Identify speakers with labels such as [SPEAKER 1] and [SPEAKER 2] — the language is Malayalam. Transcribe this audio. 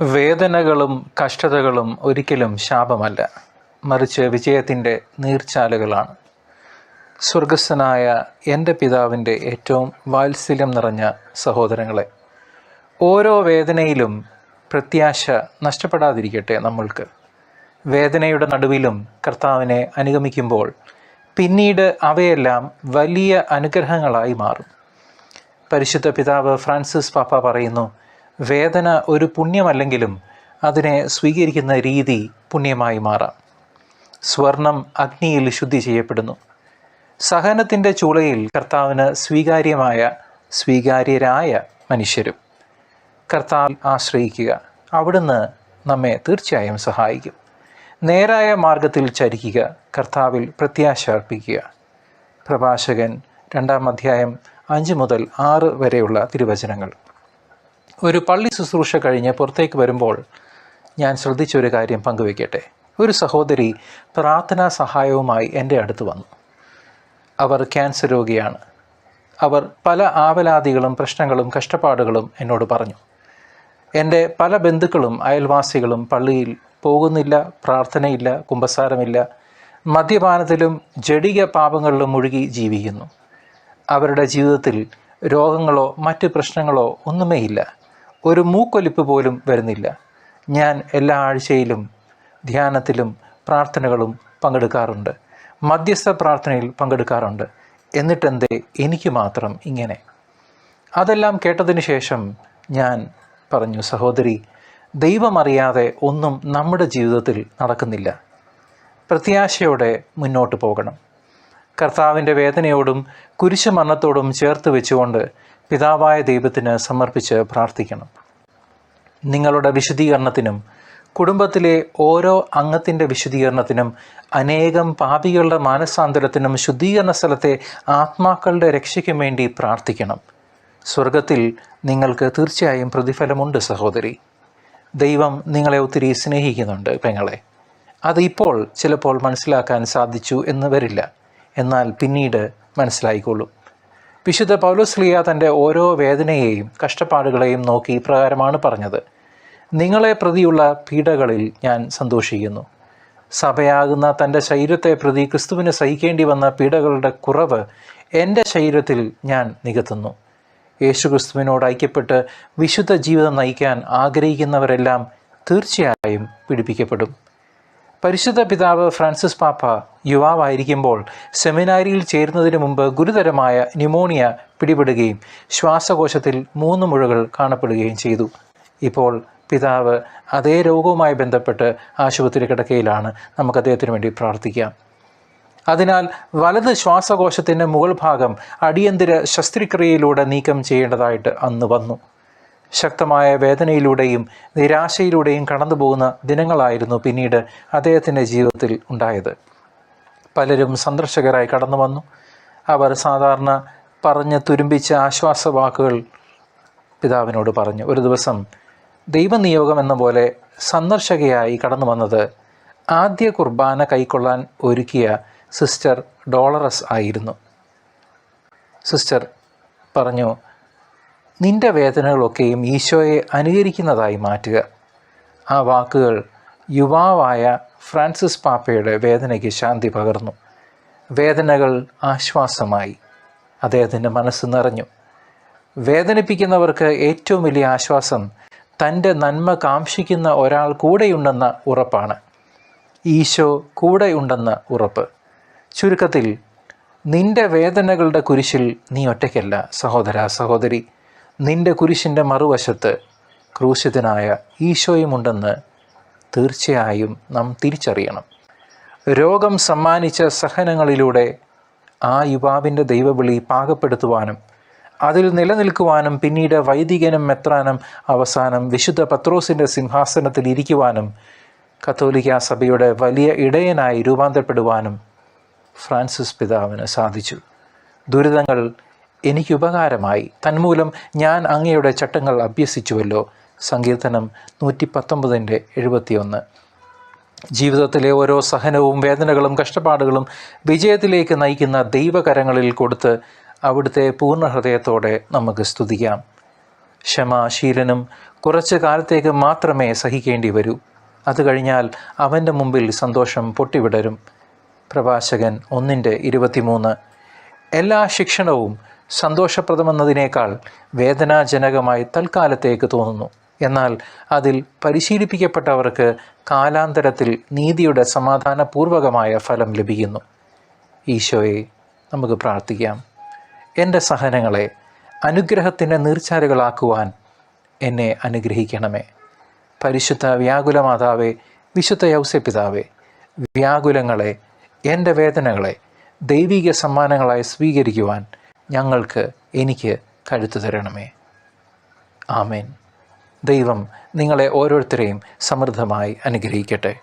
[SPEAKER 1] വേദനകളും കഷ്ടതകളും ഒരിക്കലും ശാപമല്ല. മറിച്ച് വിജയത്തിന്റെ നീർച്ചാലുകളാണ്. സ്വർഗസ്ഥനായ എന്റെ പിതാവിന്റെ ഏറ്റവും വാത്സല്യം നിറഞ്ഞ സഹോദരങ്ങളെ ഓരോ വേദനയിലും പ്രത്യാശ നഷ്ടപ്പെടാതിരിക്കട്ടെ നമ്മൾക്ക്. വേദനയുടെ നടുവിലും കർത്താവിനെ അനുഗമിക്കുമ്പോൾ പിന്നീട് അവയെല്ലാം വലിയ അനുഗ്രഹങ്ങളായി മാറും. പരിശുദ്ധ പിതാവ് ഫ്രാൻസിസ് പാപ്പ പറയുന്നു വേദന ഒരു പുണ്യമല്ലെങ്കിലും അതിനെ സ്വീകരിക്കുന്ന രീതി പുണ്യമായി മാറാം. സ്വർണം അഗ്നിയിൽ ശുദ്ധി ചെയ്യപ്പെടുന്നു. സഹനത്തിന്റെ ചൂളയിൽ കർത്താവിന് സ്വീകാര്യമായ സ്വീകാര്യരായ മനുഷ്യരും. കർത്താവിൽ ആശ്രയിക്കുക. അവിടുന്ന് നമ്മെ തീർച്ചയായും സഹായിക്കും. നേരായ മാർഗത്തിൽ ചരിക്കുക. കർത്താവിൽ പ്രത്യാശ അർപ്പിക്കുക. പ്രഭാഷകൻ രണ്ടാം അധ്യായം അഞ്ച് മുതൽ ആറ് വരെയുള്ള തിരുവചനങ്ങൾ. ഒരു പള്ളി ശുശ്രൂഷ കഴിഞ്ഞ് പുറത്തേക്ക് വരുമ്പോൾ ഞാൻ ശ്രദ്ധിച്ചൊരു കാര്യം പങ്കുവയ്ക്കട്ടെ. ഒരു സഹോദരി പ്രാർത്ഥനാ സഹായവുമായി എന്റെ അടുത്ത് വന്നു. അവർ ക്യാൻസർ രോഗിയാണ്. അവർ പല ആവലാതികളും പ്രശ്നങ്ങളും കഷ്ടപ്പാടുകളും എന്നോട് പറഞ്ഞു. എന്റെ പല ബന്ധുക്കളും അയൽവാസികളും പള്ളിയിൽ പോകുന്നില്ല പ്രാർത്ഥനയില്ല കുമ്പസാരമില്ല. മദ്യപാനത്തിലും ജടിക പാപങ്ങളിലും മുഴുകി ജീവിക്കുന്നു. അവരുടെ ജീവിതത്തിൽ രോഗങ്ങളോ മറ്റ് പ്രശ്നങ്ങളോ ഒന്നുമേയില്ല. ഒരു മൂക്കൊലിപ്പ് പോലും വരുന്നില്ല. ഞാൻ എല്ലാ ആഴ്ചയിലും ധ്യാനത്തിലും പ്രാർത്ഥനകളും പങ്കെടുക്കാറുണ്ട്. മധ്യസ്ഥ പ്രാർത്ഥനയിൽ പങ്കെടുക്കാറുണ്ട്. എന്നിട്ടെന്തേ എനിക്ക് മാത്രം ഇങ്ങനെ? അതെല്ലാം കേട്ടതിന് ശേഷം ഞാൻ പറഞ്ഞു സഹോദരി ദൈവമറിയാതെ ഒന്നും നമ്മുടെ ജീവിതത്തിൽ നടക്കുന്നില്ല. പ്രത്യാശയോടെ മുന്നോട്ട് പോകണം. കർത്താവിന്റെ വേദനയോടും കുരിശുമരണത്തോടും ചേർത്ത് വെച്ചുകൊണ്ട് പിതാവായ ദൈവത്തിന് സമർപ്പിച്ച് പ്രാർത്ഥിക്കണം. നിങ്ങളുടെ വിശദീകരണത്തിനും കുടുംബത്തിലെ ഓരോ അംഗത്തിന്റെ വിശദീകരണത്തിനും അനേകം പാപികളുടെ മാനസാന്തരത്തിനും ശുദ്ധീകരണ സ്ഥലത്തെ ആത്മാക്കളുടെ രക്ഷയ്ക്കും വേണ്ടി പ്രാർത്ഥിക്കണം. സ്വർഗത്തിൽ നിങ്ങൾക്ക് തീർച്ചയായും പ്രതിഫലമുണ്ട് സഹോദരി. ദൈവം നിങ്ങളെ ഒത്തിരി സ്നേഹിക്കുന്നുണ്ട് പെങ്ങളെ. അത് ഇപ്പോൾ ചിലപ്പോൾ മനസ്സിലാക്കാൻ സാധിച്ചു എന്ന് വരില്ല. എന്നാൽ പിന്നീട് മനസ്സിലായിക്കൊള്ളും വിശുദ്ധ പൗലോസ്ലിയ തന്റെ ഓരോ വേദനയെയും കഷ്ടപ്പാടുകളെയും നോക്കി ഇപ്രകാരമാണ് പറഞ്ഞത്. നിങ്ങളെ പ്രതിയുള്ള പീഡകളിൽ ഞാൻ സന്തോഷിക്കുന്നു. സഭയാകുന്ന തന്റെ ശരീരത്തെ പ്രതി ക്രിസ്തുവിന് സഹിക്കേണ്ടി വന്ന പീഡകളുടെ കുറവ് എന്റെ ശരീരത്തിൽ ഞാൻ നികത്തുന്നു. യേശു ക്രിസ്തുവിനോട് ഐക്യപ്പെട്ട് വിശുദ്ധ ജീവിതം നയിക്കാൻ ആഗ്രഹിക്കുന്നവരെല്ലാം തീർച്ചയായും പീഡിപ്പിക്കപ്പെടും. പരിശുദ്ധ പിതാവ് ഫ്രാൻസിസ് പാപ്പ യുവാവായിരിക്കുമ്പോൾ സെമിനാരിയിൽ ചേരുന്നതിന് മുമ്പ് ഗുരുതരമായ ന്യൂമോണിയ പിടിപെടുകയും ശ്വാസകോശത്തിൽ മൂന്ന് മുഴകൾ കാണപ്പെടുകയും ചെയ്തു. ഇപ്പോൾ പിതാവ് അതേ രോഗവുമായി ബന്ധപ്പെട്ട് ആശുപത്രി കിടക്കയിലാണ്. നമുക്ക് അദ്ദേഹത്തിന് വേണ്ടി പ്രാർത്ഥിക്കാം. അതിനാൽ വലത് ശ്വാസകോശത്തിന്റെ മുകൾ ഭാഗം അടിയന്തര ശസ്ത്രക്രിയയിലൂടെ നീക്കം ചെയ്യേണ്ടതായിട്ട് അന്ന് വന്നു. ശക്തമായ വേദനയിലൂടെയും നിരാശയിലൂടെയും കടന്നു പോകുന്ന ദിനങ്ങളായിരുന്നു പിന്നീട് അദ്ദേഹത്തിന്റെ ജീവിതത്തിൽ ഉണ്ടായത്. പലരും സന്ദർശകരായി കടന്നു വന്നു. അവർ സാധാരണ പറഞ്ഞ് തുരുമ്പിച്ച ആശ്വാസവാക്കുകൾ പിതാവിനോട് പറഞ്ഞു. ഒരു ദിവസം ദൈവനിയോഗം എന്ന പോലെ സന്ദർശകയായി കടന്നു വന്നത് ആദ്യ കുർബാന കൈക്കൊള്ളാൻ ഒരുക്കിയ സിസ്റ്റർ ഡോളറസ് ആയിരുന്നു. സിസ്റ്റർ പറഞ്ഞു നിന്റെ വേദനകളൊക്കെയും ഈശോയെ അനുകരിക്കുന്നതായി മാറ്റുക. ആ വാക്കുകൾ യുവാവായ ഫ്രാൻസിസ് പാപ്പയുടെ വേദനയ്ക്ക് ശാന്തി പകർന്നു. വേദനകൾ ആശ്വാസമായി. അദ്ദേഹത്തിന്റെ മനസ്സ് നിറഞ്ഞു. വേദനിപ്പിക്കുന്നവർക്ക് ഏറ്റവും വലിയ ആശ്വാസം തന്റെ നന്മ കാംക്ഷിക്കുന്ന ഒരാൾ കൂടെയുണ്ടെന്ന ഉറപ്പാണ്. ഈശോ കൂടെയുണ്ടെന്ന ഉറപ്പ്. ചുരുക്കത്തിൽ നിന്റെ വേദനകളുടെ കുരിശിൽ നീ ഒറ്റയ്ക്കല്ല സഹോദര സഹോദരി. നിന്റെ കുരിശിന്റെ മറുവശത്ത് ക്രൂശിതനായ ഈശോയുമുണ്ടെന്ന് തീർച്ചയായും നാം തിരിച്ചറിയണം. രോഗം സമ്മാനിച്ച സഹനങ്ങളിലൂടെ ആ യുവാവിന്റെ ദൈവവിളി പാകപ്പെടുത്തുവാനും അതിൽ നിലനിൽക്കുവാനും പിന്നീട് വൈദികനും മെത്രാനും അവസാനം വിശുദ്ധ പത്രോസിന്റെ സിംഹാസനത്തിൽ ഇരിക്കുവാനും കത്തോലിക്ക സഭയുടെ വലിയ ഇടയനായി രൂപാന്തരപ്പെടുവാനും ഫ്രാൻസിസ് പിതാവിന് സാധിച്ചു. ദുരിതങ്ങൾ എനിക്ക് ഉപകാരമായി തന്മൂലം ഞാൻ അങ്ങയുടെ ചട്ടങ്ങൾ അഭ്യസിച്ചുവല്ലോ. സങ്കീർത്തനം നൂറ്റി പത്തൊമ്പതിന്റെ എഴുപത്തിയൊന്ന്. ജീവിതത്തിലെ ഓരോ സഹനവും വേദനകളും കഷ്ടപ്പാടുകളും വിജയത്തിലേക്ക് നയിക്കുന്ന ദൈവകരങ്ങളിൽ കൊടുത്ത് അവിടുത്തെ പൂർണ ഹൃദയത്തോടെ നമുക്ക് സ്തുതിക്കാം. ക്ഷമാശീലനും കുറച്ച് കാലത്തേക്ക് മാത്രമേ സഹിക്കേണ്ടി വരൂ. അത് കഴിഞ്ഞാൽ അവന്റെ മുമ്പിൽ സന്തോഷം പൊട്ടിവിടരും. പ്രഭാഷകൻ ഒന്നിന്റെ ഇരുപത്തിമൂന്ന്. എല്ലാ ശിക്ഷണവും സന്തോഷപ്രദമെന്നതിനേക്കാൾ വേദനാജനകമായി തൽക്കാലത്തേക്ക് തോന്നുന്നു. എന്നാൽ അതിൽ പരിശീലിപ്പിക്കപ്പെട്ടവർക്ക് കാലാന്തരത്തിൽ നീതിയുടെ സമാധാനപൂർവകമായ ഫലം ലഭിക്കുന്നു. ഈശോയെ നമുക്ക് പ്രാർത്ഥിക്കാം. എന്റെ സഹനങ്ങളെ അനുഗ്രഹത്തിന്റെ നീർച്ചാലുകളാക്കുവാൻ എന്നെ അനുഗ്രഹിക്കണമേ. പരിശുദ്ധ വ്യാകുല മാതാവേ വിശുദ്ധ യൗസ്യപിതാവേ വ്യാകുലങ്ങളെ എന്റെ വേദനകളെ ദൈവിക സമ്മാനങ്ങളായി സ്വീകരിക്കുവാൻ ഞങ്ങൾക്ക് എനിക്ക് കഴുത്തു തരണമേ. ആമേൻ. ദൈവം നിങ്ങളെ ഓരോരുത്തരെയും സമൃദ്ധമായി അനുഗ്രഹിക്കട്ടെ.